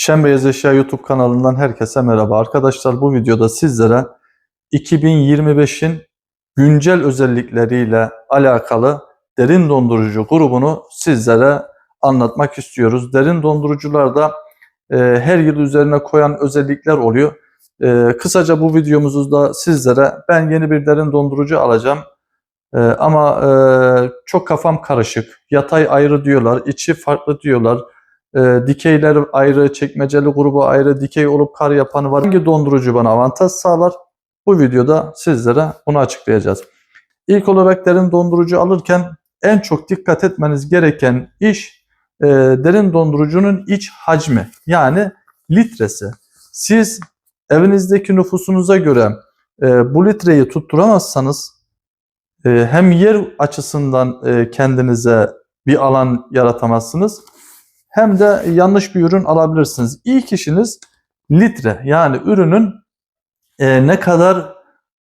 Şen Beyaz Eşya YouTube kanalından herkese merhaba. Arkadaşlar bu videoda sizlere 2025'in güncel özellikleriyle alakalı derin dondurucu grubunu sizlere anlatmak istiyoruz. Derin dondurucularda e, her yıl üzerine koyan özellikler oluyor. E, kısaca bu videomuzda sizlere ben yeni bir derin dondurucu alacağım. E, ama e, çok kafam karışık. Yatay ayrı diyorlar, içi farklı diyorlar. E, dikeyler ayrı, çekmeceli grubu ayrı, dikey olup kar yapanı var. Hangi dondurucu bana avantaj sağlar? Bu videoda sizlere bunu açıklayacağız. İlk olarak derin dondurucu alırken en çok dikkat etmeniz gereken iş e, derin dondurucunun iç hacmi yani litresi. Siz evinizdeki nüfusunuza göre e, bu litreyi tutturamazsanız e, hem yer açısından e, kendinize bir alan yaratamazsınız hem de yanlış bir ürün alabilirsiniz. İlk işiniz litre yani ürünün e, ne kadar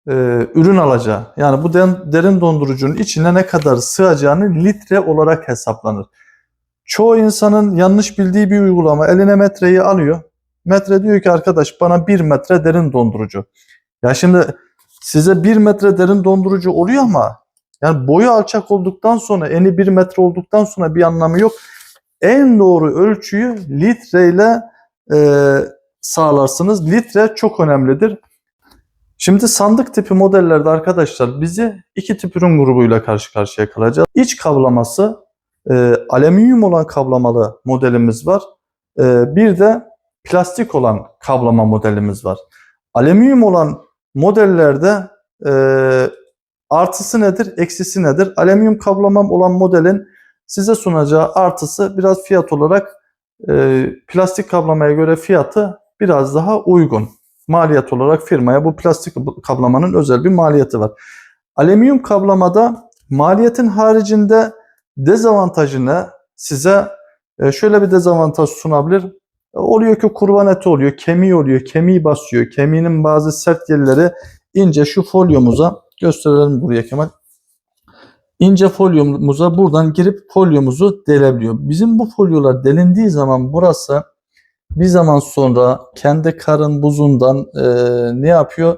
e, ürün alacağı yani bu den- derin dondurucunun içine ne kadar sığacağını litre olarak hesaplanır. Çoğu insanın yanlış bildiği bir uygulama eline metreyi alıyor. Metre diyor ki arkadaş bana 1 metre derin dondurucu. Ya şimdi size 1 metre derin dondurucu oluyor ama yani boyu alçak olduktan sonra eni 1 metre olduktan sonra bir anlamı yok. En doğru ölçüyü litreyle e, sağlarsınız. Litre çok önemlidir. Şimdi sandık tipi modellerde arkadaşlar bizi iki tip ürün grubuyla karşı karşıya kalacağız. İç kablaması e, alüminyum olan kablamalı modelimiz var. E, bir de plastik olan kablama modelimiz var. Alüminyum olan modellerde e, artısı nedir, eksisi nedir? Alüminyum kablamam olan modelin size sunacağı artısı biraz fiyat olarak e, plastik kablamaya göre fiyatı biraz daha uygun. Maliyet olarak firmaya bu plastik kablamanın özel bir maliyeti var. Alüminyum kablamada maliyetin haricinde dezavantajını size e, şöyle bir dezavantaj sunabilir. E, Oluyor ki kurban eti oluyor, kemiği oluyor, kemiği basıyor. Kemiğinin bazı sert yerleri ince şu folyomuza gösterelim buraya Kemal. İnce folyomuza buradan girip folyomuzu delebiliyor. Bizim bu folyolar delindiği zaman burası bir zaman sonra kendi karın buzundan e, ne yapıyor?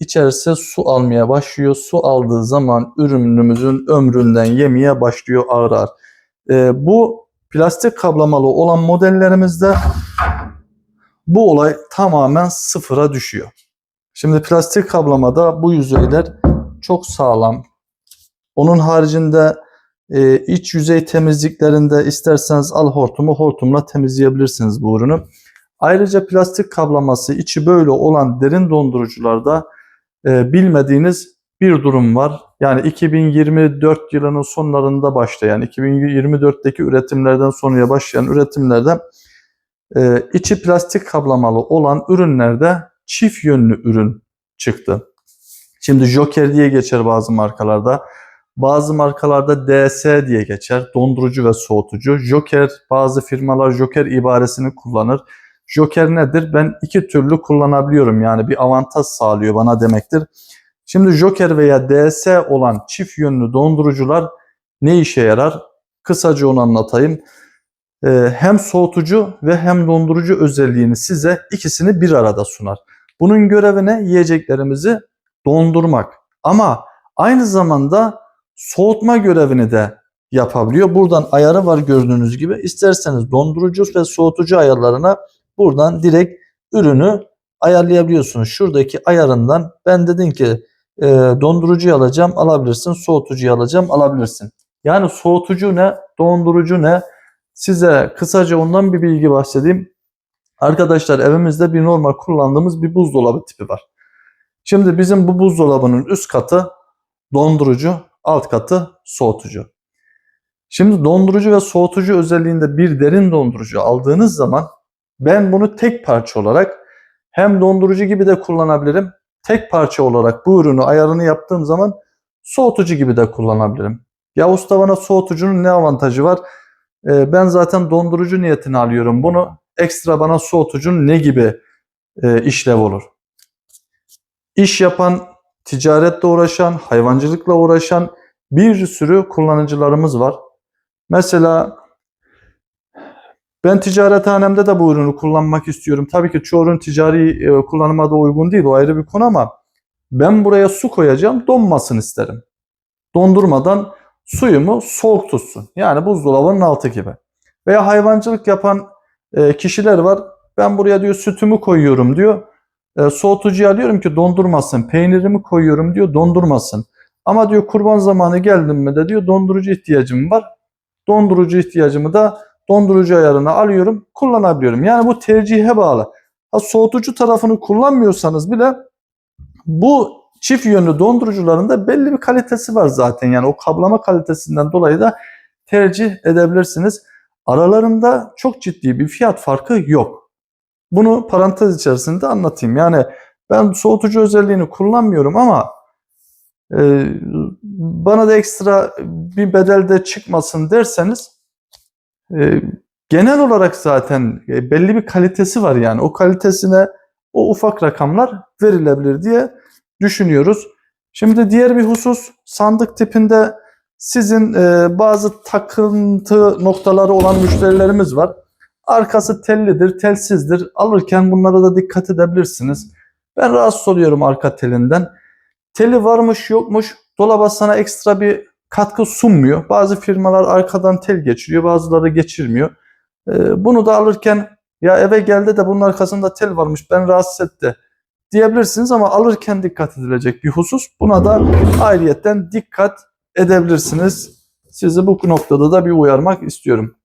İçerisine su almaya başlıyor. Su aldığı zaman ürünümüzün ömründen yemeye başlıyor ağır ağır. E, bu plastik kablamalı olan modellerimizde bu olay tamamen sıfıra düşüyor. Şimdi plastik kablamada bu yüzeyler çok sağlam. Onun haricinde e, iç yüzey temizliklerinde isterseniz al hortumu hortumla temizleyebilirsiniz bu ürünü. Ayrıca plastik kablaması içi böyle olan derin dondurucularda e, bilmediğiniz bir durum var. Yani 2024 yılının sonlarında başlayan, 2024'teki üretimlerden sonraya başlayan üretimlerde e, içi plastik kablamalı olan ürünlerde çift yönlü ürün çıktı. Şimdi Joker diye geçer bazı markalarda. Bazı markalarda DS diye geçer. Dondurucu ve soğutucu. Joker, bazı firmalar Joker ibaresini kullanır. Joker nedir? Ben iki türlü kullanabiliyorum. Yani bir avantaj sağlıyor bana demektir. Şimdi Joker veya DS olan çift yönlü dondurucular ne işe yarar? Kısaca onu anlatayım. Ee, hem soğutucu ve hem dondurucu özelliğini size ikisini bir arada sunar. Bunun görevi ne? Yiyeceklerimizi dondurmak. Ama aynı zamanda soğutma görevini de yapabiliyor. Buradan ayarı var gördüğünüz gibi. İsterseniz dondurucu ve soğutucu ayarlarına buradan direkt ürünü ayarlayabiliyorsunuz. Şuradaki ayarından ben dedim ki e, dondurucuyu alacağım alabilirsin. Soğutucuyu alacağım alabilirsin. Yani soğutucu ne? Dondurucu ne? Size kısaca ondan bir bilgi bahsedeyim. Arkadaşlar evimizde bir normal kullandığımız bir buzdolabı tipi var. Şimdi bizim bu buzdolabının üst katı dondurucu, alt katı soğutucu. Şimdi dondurucu ve soğutucu özelliğinde bir derin dondurucu aldığınız zaman ben bunu tek parça olarak hem dondurucu gibi de kullanabilirim. Tek parça olarak bu ürünü ayarını yaptığım zaman soğutucu gibi de kullanabilirim. Ya usta bana soğutucunun ne avantajı var? Ee, ben zaten dondurucu niyetini alıyorum bunu. Ekstra bana soğutucunun ne gibi e, işlev olur? İş yapan, ticaretle uğraşan, hayvancılıkla uğraşan bir sürü kullanıcılarımız var. Mesela Ben ticarethanemde de bu ürünü kullanmak istiyorum. Tabii ki çoğu ürün ticari e, kullanıma da uygun değil. O ayrı bir konu ama ben buraya su koyacağım. Donmasın isterim. Dondurmadan suyumu soğuk tutsun. Yani buzdolabının altı gibi. Veya hayvancılık yapan e, kişiler var. Ben buraya diyor sütümü koyuyorum diyor. E, soğutucuya alıyorum ki dondurmasın. Peynirimi koyuyorum diyor dondurmasın. Ama diyor kurban zamanı geldim mi de diyor dondurucu ihtiyacım var. Dondurucu ihtiyacımı da dondurucu ayarına alıyorum, kullanabiliyorum. Yani bu tercihe bağlı. Ha, soğutucu tarafını kullanmıyorsanız bile bu çift yönlü dondurucuların da belli bir kalitesi var zaten. Yani o kablama kalitesinden dolayı da tercih edebilirsiniz. Aralarında çok ciddi bir fiyat farkı yok. Bunu parantez içerisinde anlatayım. Yani ben soğutucu özelliğini kullanmıyorum ama e, bana da ekstra bir bedelde çıkmasın derseniz e, genel olarak zaten e, belli bir kalitesi var yani. O kalitesine o ufak rakamlar verilebilir diye düşünüyoruz. Şimdi diğer bir husus sandık tipinde sizin e, bazı takıntı noktaları olan müşterilerimiz var. Arkası tellidir, telsizdir. Alırken bunlara da dikkat edebilirsiniz. Ben rahatsız oluyorum arka telinden. Teli varmış yokmuş dolaba sana ekstra bir katkı sunmuyor. Bazı firmalar arkadan tel geçiriyor, bazıları geçirmiyor. Ee, bunu da alırken ya eve geldi de bunun arkasında tel varmış ben rahatsız etti diyebilirsiniz ama alırken dikkat edilecek bir husus. Buna da ayrıyetten dikkat edebilirsiniz. Sizi bu noktada da bir uyarmak istiyorum.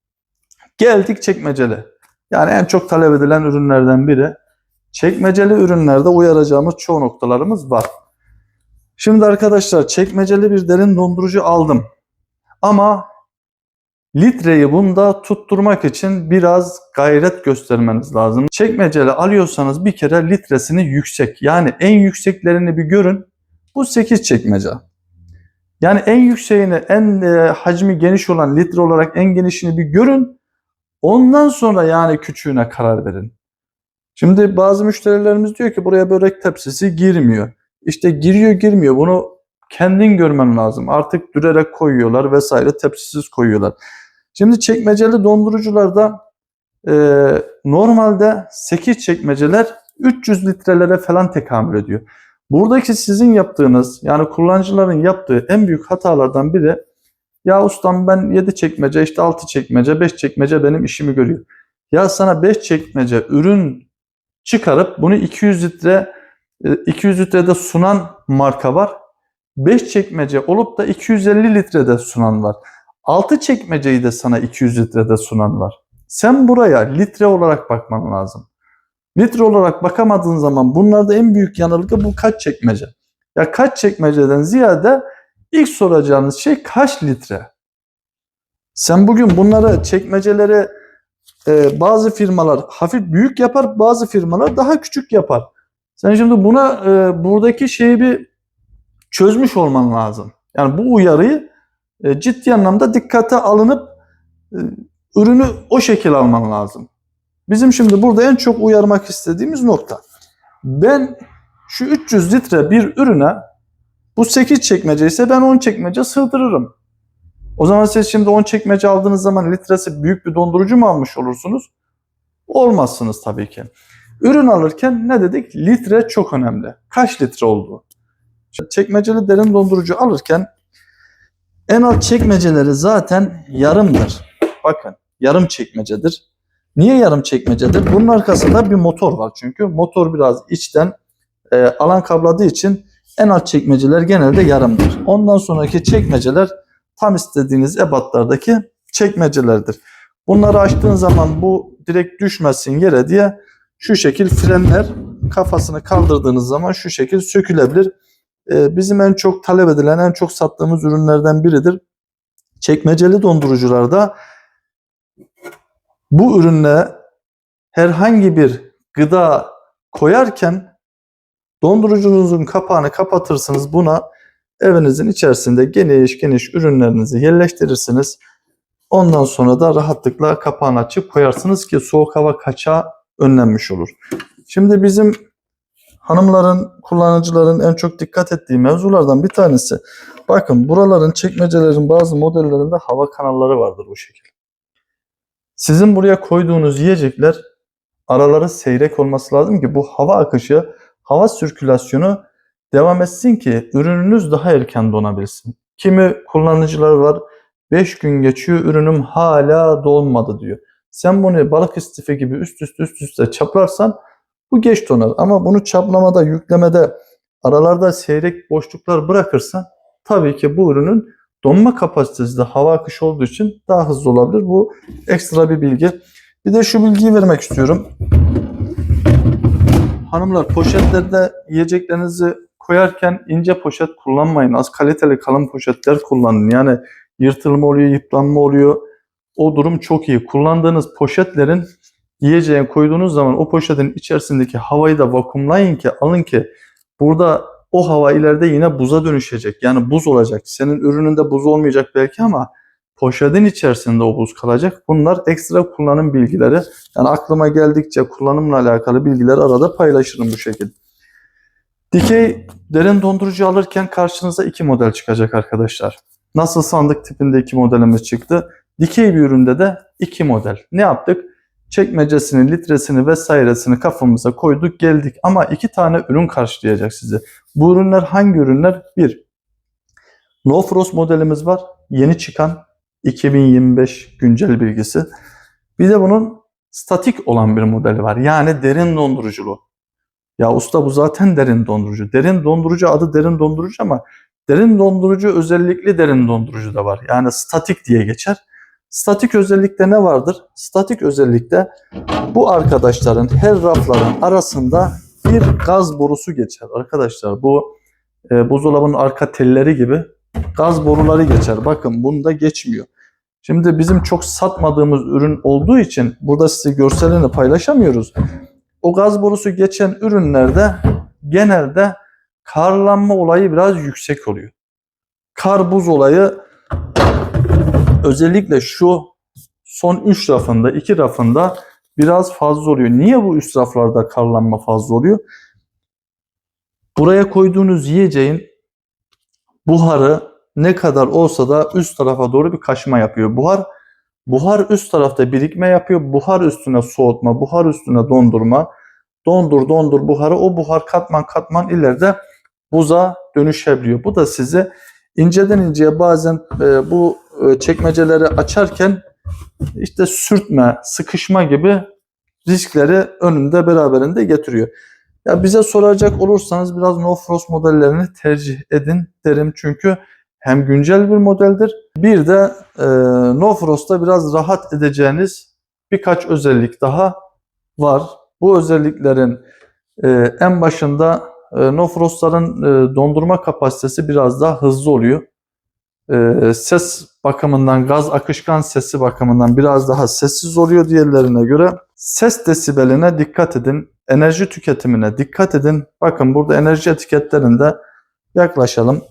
Geldik çekmeceli. Yani en çok talep edilen ürünlerden biri. Çekmeceli ürünlerde uyaracağımız çoğu noktalarımız var. Şimdi arkadaşlar çekmeceli bir derin dondurucu aldım. Ama litreyi bunda tutturmak için biraz gayret göstermeniz lazım. Çekmeceli alıyorsanız bir kere litresini yüksek. Yani en yükseklerini bir görün. Bu 8 çekmece. Yani en yükseğini, en e, hacmi geniş olan litre olarak en genişini bir görün. Ondan sonra yani küçüğüne karar verin. Şimdi bazı müşterilerimiz diyor ki buraya börek tepsisi girmiyor. İşte giriyor girmiyor bunu kendin görmen lazım. Artık dürerek koyuyorlar vesaire tepsisiz koyuyorlar. Şimdi çekmeceli dondurucularda e, normalde 8 çekmeceler 300 litrelere falan tekamül ediyor. Buradaki sizin yaptığınız yani kullanıcıların yaptığı en büyük hatalardan biri ya ustam ben 7 çekmece işte 6 çekmece 5 çekmece benim işimi görüyor. Ya sana 5 çekmece ürün çıkarıp bunu 200 litre 200 e, litrede sunan marka var. 5 çekmece olup da 250 litrede sunan var. 6 çekmeceyi de sana 200 litrede sunan var. Sen buraya litre olarak bakman lazım. Litre olarak bakamadığın zaman bunlarda en büyük yanılgı bu kaç çekmece. Ya kaç çekmeceden ziyade ilk soracağınız şey kaç litre. Sen bugün bunları çekmeceleri e, bazı firmalar hafif büyük yapar, bazı firmalar daha küçük yapar. Sen şimdi buna e, buradaki şeyi bir çözmüş olman lazım. Yani bu uyarıyı e, ciddi anlamda dikkate alınıp e, ürünü o şekil alman lazım. Bizim şimdi burada en çok uyarmak istediğimiz nokta. Ben şu 300 litre bir ürüne bu 8 çekmece ise ben 10 çekmece sığdırırım. O zaman siz şimdi 10 çekmece aldığınız zaman litresi büyük bir dondurucu mu almış olursunuz? Olmazsınız tabii ki. Ürün alırken ne dedik? Litre çok önemli. Kaç litre olduğu. Çekmeceli derin dondurucu alırken en alt çekmeceleri zaten yarımdır. Bakın yarım çekmecedir. Niye yarım çekmecedir? Bunun arkasında bir motor var çünkü. Motor biraz içten e, alan kabladığı için en alt çekmeceler genelde yarımdır. Ondan sonraki çekmeceler tam istediğiniz ebatlardaki çekmecelerdir. Bunları açtığın zaman bu direkt düşmesin yere diye şu şekil frenler kafasını kaldırdığınız zaman şu şekil sökülebilir. Ee, bizim en çok talep edilen, en çok sattığımız ürünlerden biridir. Çekmeceli dondurucularda bu ürünle herhangi bir gıda koyarken dondurucunuzun kapağını kapatırsınız. Buna evinizin içerisinde geniş geniş ürünlerinizi yerleştirirsiniz. Ondan sonra da rahatlıkla kapağını açıp koyarsınız ki soğuk hava kaçağı önlenmiş olur. Şimdi bizim hanımların, kullanıcıların en çok dikkat ettiği mevzulardan bir tanesi. Bakın buraların çekmecelerin bazı modellerinde hava kanalları vardır bu şekilde. Sizin buraya koyduğunuz yiyecekler araları seyrek olması lazım ki bu hava akışı, hava sirkülasyonu devam etsin ki ürününüz daha erken donabilsin. Kimi kullanıcılar var 5 gün geçiyor ürünüm hala dolmadı diyor. Sen bunu balık istifi gibi üst üste üst üste çaplarsan bu geç donar. Ama bunu çaplamada, yüklemede aralarda seyrek boşluklar bırakırsan tabii ki bu ürünün donma kapasitesi de hava akışı olduğu için daha hızlı olabilir. Bu ekstra bir bilgi. Bir de şu bilgiyi vermek istiyorum. Hanımlar poşetlerde yiyeceklerinizi koyarken ince poşet kullanmayın. Az kaliteli kalın poşetler kullanın. Yani yırtılma oluyor, yıpranma oluyor. O durum çok iyi. Kullandığınız poşetlerin yiyeceğe koyduğunuz zaman o poşetin içerisindeki havayı da vakumlayın ki alın ki burada o hava ileride yine buza dönüşecek. Yani buz olacak. Senin ürününde buz olmayacak belki ama poşetin içerisinde o buz kalacak. Bunlar ekstra kullanım bilgileri. Yani aklıma geldikçe kullanımla alakalı bilgileri arada paylaşırım bu şekilde. Dikey derin dondurucu alırken karşınıza iki model çıkacak arkadaşlar. Nasıl sandık tipinde iki modelimiz çıktı. Dikey bir üründe de iki model. Ne yaptık? Çekmecesini, litresini vesairesini kafamıza koyduk geldik. Ama iki tane ürün karşılayacak sizi. Bu ürünler hangi ürünler? Bir, No Frost modelimiz var. Yeni çıkan 2025 güncel bilgisi. Bir de bunun statik olan bir modeli var. Yani derin donduruculu. Ya usta bu zaten derin dondurucu. Derin dondurucu adı derin dondurucu ama derin dondurucu özellikli derin dondurucu da var. Yani statik diye geçer. Statik özellikte ne vardır? Statik özellikte bu arkadaşların her rafların arasında bir gaz borusu geçer. Arkadaşlar bu e, buzdolabının arka telleri gibi gaz boruları geçer. Bakın bunda geçmiyor. Şimdi bizim çok satmadığımız ürün olduğu için burada size görselini paylaşamıyoruz. O gaz borusu geçen ürünlerde genelde karlanma olayı biraz yüksek oluyor. Kar buz olayı özellikle şu son 3 rafında, 2 rafında biraz fazla oluyor. Niye bu üst raflarda karlanma fazla oluyor? Buraya koyduğunuz yiyeceğin buharı ne kadar olsa da üst tarafa doğru bir kaşıma yapıyor. Buhar buhar üst tarafta birikme yapıyor. Buhar üstüne soğutma, buhar üstüne dondurma. Dondur dondur buharı o buhar katman katman ileride buza dönüşebiliyor. Bu da sizi inceden inceye bazen e, bu e, çekmeceleri açarken işte sürtme, sıkışma gibi riskleri önünde beraberinde getiriyor. Ya bize soracak olursanız biraz No Frost modellerini tercih edin derim çünkü hem güncel bir modeldir. Bir de e, No Frost'ta biraz rahat edeceğiniz birkaç özellik daha var. Bu özelliklerin e, en başında e, No Frost'ların e, dondurma kapasitesi biraz daha hızlı oluyor. E, ses bakımından, gaz akışkan sesi bakımından biraz daha sessiz oluyor diğerlerine göre. Ses desibeline dikkat edin. Enerji tüketimine dikkat edin. Bakın burada enerji etiketlerinde yaklaşalım.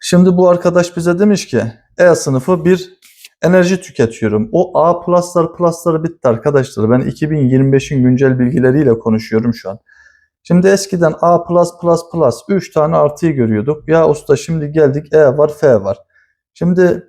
Şimdi bu arkadaş bize demiş ki E sınıfı bir enerji tüketiyorum. O A pluslar plusları bitti arkadaşlar. Ben 2025'in güncel bilgileriyle konuşuyorum şu an. Şimdi eskiden A plus plus plus 3 tane artıyı görüyorduk. Ya usta şimdi geldik E var F var. Şimdi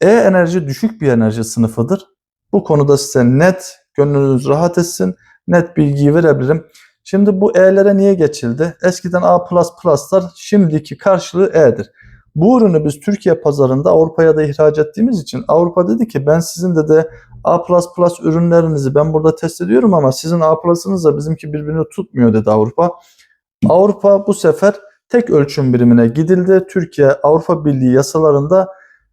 E enerji düşük bir enerji sınıfıdır. Bu konuda size net gönlünüz rahat etsin. Net bilgiyi verebilirim. Şimdi bu E'lere niye geçildi? Eskiden A++ pluslar şimdiki karşılığı E'dir. Bu ürünü biz Türkiye pazarında Avrupa'ya da ihraç ettiğimiz için Avrupa dedi ki ben sizin de de A++ ürünlerinizi ben burada test ediyorum ama sizin A+'ınızla bizimki birbirini tutmuyor dedi Avrupa. Avrupa bu sefer tek ölçüm birimine gidildi. Türkiye Avrupa Birliği yasalarında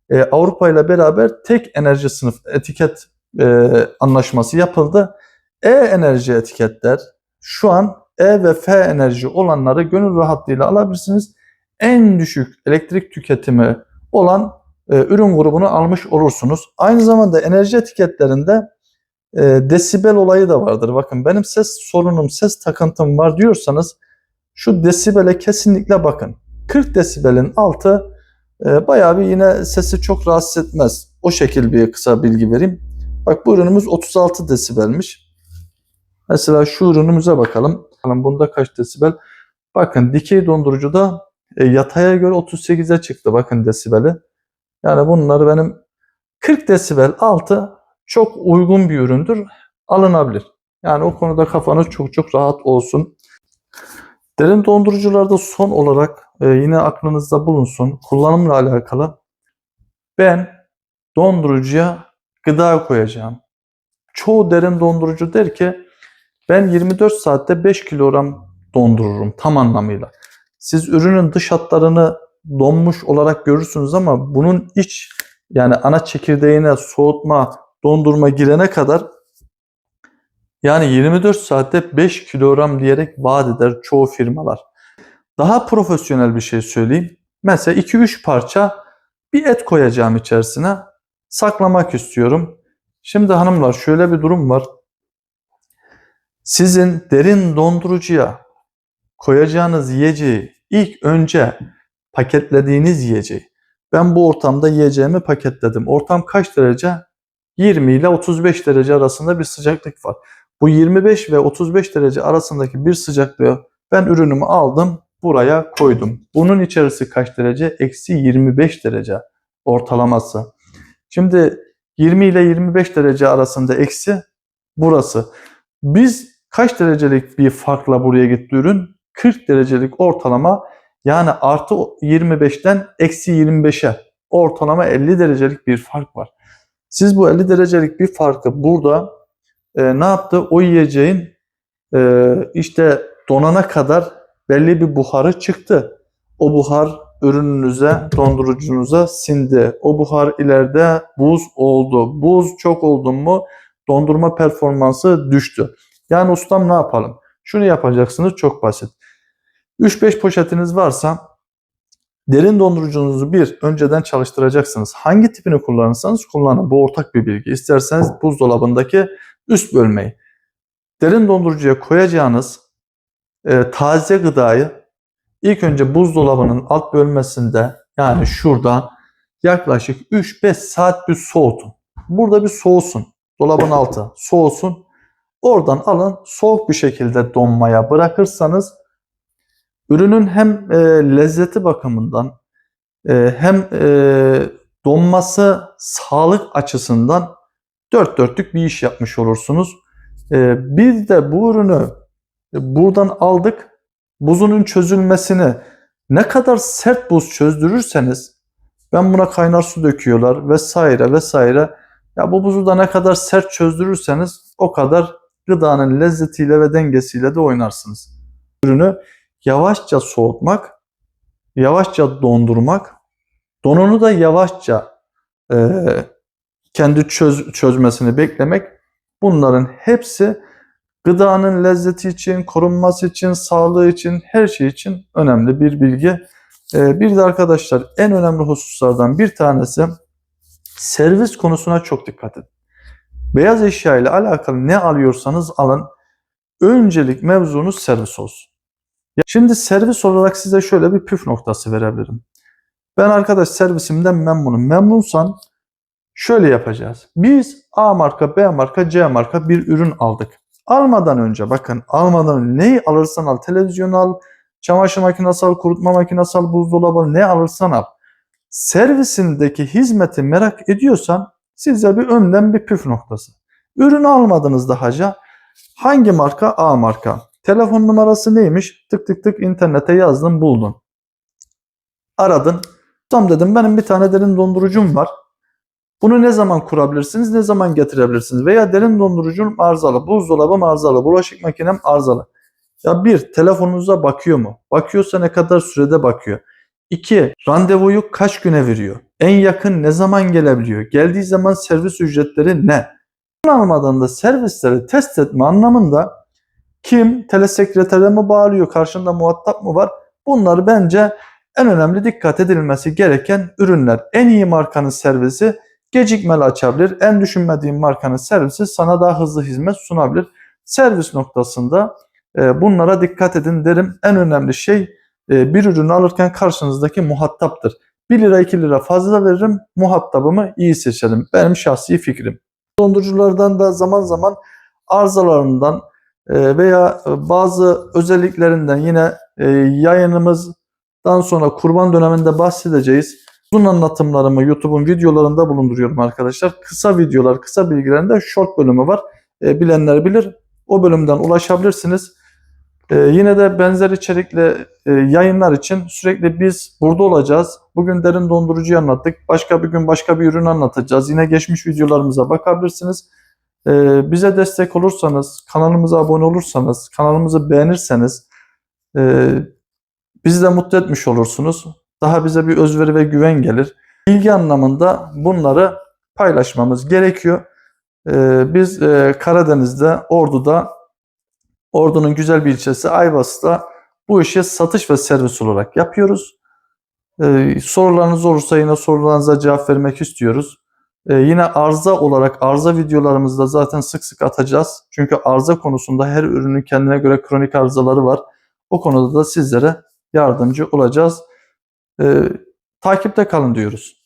e, Avrupa ile beraber tek enerji sınıf etiket e, anlaşması yapıldı. E enerji etiketler şu an E ve F enerji olanları gönül rahatlığıyla alabilirsiniz. En düşük elektrik tüketimi olan e, ürün grubunu almış olursunuz. Aynı zamanda enerji etiketlerinde e, desibel olayı da vardır. Bakın benim ses sorunum, ses takıntım var diyorsanız şu desibele kesinlikle bakın. 40 desibelin altı e, bayağı bir yine sesi çok rahatsız etmez. O şekil bir kısa bilgi vereyim. Bak bu ürünümüz 36 desibelmiş. Mesela şu ürünümüze bakalım. Bakalım bunda kaç desibel? Bakın dikey dondurucuda e, yataya göre 38'e çıktı bakın desibeli. Yani bunları benim 40 desibel altı çok uygun bir üründür. Alınabilir. Yani o konuda kafanız çok çok rahat olsun. Derin dondurucularda son olarak e, yine aklınızda bulunsun kullanımla alakalı. Ben dondurucuya gıda koyacağım. Çoğu derin dondurucu der ki ben 24 saatte 5 kilogram dondururum tam anlamıyla. Siz ürünün dış hatlarını donmuş olarak görürsünüz ama bunun iç yani ana çekirdeğine soğutma, dondurma girene kadar yani 24 saatte 5 kilogram diyerek vaat eder çoğu firmalar. Daha profesyonel bir şey söyleyeyim. Mesela 2-3 parça bir et koyacağım içerisine. Saklamak istiyorum. Şimdi hanımlar şöyle bir durum var. Sizin derin dondurucuya koyacağınız yiyeceği ilk önce paketlediğiniz yiyeceği. Ben bu ortamda yiyeceğimi paketledim. Ortam kaç derece? 20 ile 35 derece arasında bir sıcaklık var. Bu 25 ve 35 derece arasındaki bir sıcaklığı ben ürünümü aldım buraya koydum. Bunun içerisi kaç derece? Eksi 25 derece ortalaması. Şimdi 20 ile 25 derece arasında eksi burası. Biz kaç derecelik bir farkla buraya gitti ürün? 40 derecelik ortalama yani artı 25'ten eksi 25'e ortalama 50 derecelik bir fark var. Siz bu 50 derecelik bir farkı burada e, ne yaptı? O yiyeceğin e, işte donana kadar belli bir buharı çıktı. O buhar ürününüze, dondurucunuza sindi. O buhar ileride buz oldu. Buz çok oldu mu dondurma performansı düştü. Yani ustam ne yapalım? Şunu yapacaksınız çok basit. 3-5 poşetiniz varsa derin dondurucunuzu bir önceden çalıştıracaksınız. Hangi tipini kullanırsanız kullanın. Bu ortak bir bilgi. İsterseniz buzdolabındaki üst bölmeyi. Derin dondurucuya koyacağınız e, taze gıdayı ilk önce buzdolabının alt bölmesinde yani şurada yaklaşık 3-5 saat bir soğutun. Burada bir soğusun. Dolabın altı soğusun. Oradan alın soğuk bir şekilde donmaya bırakırsanız ürünün hem e, lezzeti bakımından e, hem e, donması sağlık açısından dört dörtlük bir iş yapmış olursunuz. E, bir de bu ürünü buradan aldık. Buzunun çözülmesini ne kadar sert buz çözdürürseniz ben buna kaynar su döküyorlar vesaire vesaire. Ya bu buzu da ne kadar sert çözdürürseniz o kadar gıdanın lezzetiyle ve dengesiyle de oynarsınız. Ürünü yavaşça soğutmak, yavaşça dondurmak, donunu da yavaşça e, kendi çöz, çözmesini beklemek bunların hepsi gıdanın lezzeti için, korunması için, sağlığı için, her şey için önemli bir bilgi. Ee, bir de arkadaşlar en önemli hususlardan bir tanesi servis konusuna çok dikkat edin. Beyaz eşya ile alakalı ne alıyorsanız alın. Öncelik mevzunuz servis olsun. Şimdi servis olarak size şöyle bir püf noktası verebilirim. Ben arkadaş servisimden memnunum. Memnunsan şöyle yapacağız. Biz A marka, B marka, C marka bir ürün aldık. Almadan önce bakın almadan önce neyi alırsan al televizyon al, çamaşır makinesi al, kurutma makinesi al, buzdolabı al, ne alırsan al. Servisindeki hizmeti merak ediyorsan size bir önden bir püf noktası. Ürünü almadınız dahaca hangi marka? A marka. Telefon numarası neymiş? Tık tık tık internete yazdın buldun. Aradın. Tam dedim benim bir tane derin dondurucum var. Bunu ne zaman kurabilirsiniz, ne zaman getirebilirsiniz? Veya derin dondurucum arızalı, buzdolabım arızalı, bulaşık makinem arızalı. Ya bir, telefonunuza bakıyor mu? Bakıyorsa ne kadar sürede bakıyor? İki, randevuyu kaç güne veriyor? En yakın ne zaman gelebiliyor? Geldiği zaman servis ücretleri ne? Bunu almadan da servisleri test etme anlamında kim, telesekretere mi bağlıyor, karşında muhatap mı var? Bunlar bence en önemli dikkat edilmesi gereken ürünler. En iyi markanın servisi gecikmeli açabilir. En düşünmediğin markanın servisi sana daha hızlı hizmet sunabilir. Servis noktasında e, bunlara dikkat edin derim. En önemli şey e, bir ürünü alırken karşınızdaki muhataptır. 1 lira 2 lira fazla veririm, muhatabımı iyi seçerim. Benim şahsi fikrim. Donduruculardan da zaman zaman arızalarından e, veya bazı özelliklerinden yine yayınımızdan sonra kurban döneminde bahsedeceğiz. Uzun anlatımlarımı YouTube'un videolarında bulunduruyorum arkadaşlar. Kısa videolar, kısa bilgilerinde short bölümü var. E, bilenler bilir. O bölümden ulaşabilirsiniz. E, yine de benzer içerikli e, yayınlar için sürekli biz burada olacağız. Bugün derin dondurucuyu anlattık. Başka bir gün başka bir ürün anlatacağız. Yine geçmiş videolarımıza bakabilirsiniz. E, bize destek olursanız, kanalımıza abone olursanız, kanalımızı beğenirseniz e, bizi de mutlu etmiş olursunuz. Daha bize bir özveri ve güven gelir. Bilgi anlamında bunları paylaşmamız gerekiyor. E, biz e, Karadeniz'de, Ordu'da, Ordu'nun güzel bir ilçesi Ayvas'ta bu işi satış ve servis olarak yapıyoruz. Ee, sorularınız olursa yine sorularınıza cevap vermek istiyoruz. Ee, yine arıza olarak arıza videolarımızda zaten sık sık atacağız. Çünkü arıza konusunda her ürünün kendine göre kronik arızaları var. O konuda da sizlere yardımcı olacağız. Ee, takipte kalın diyoruz.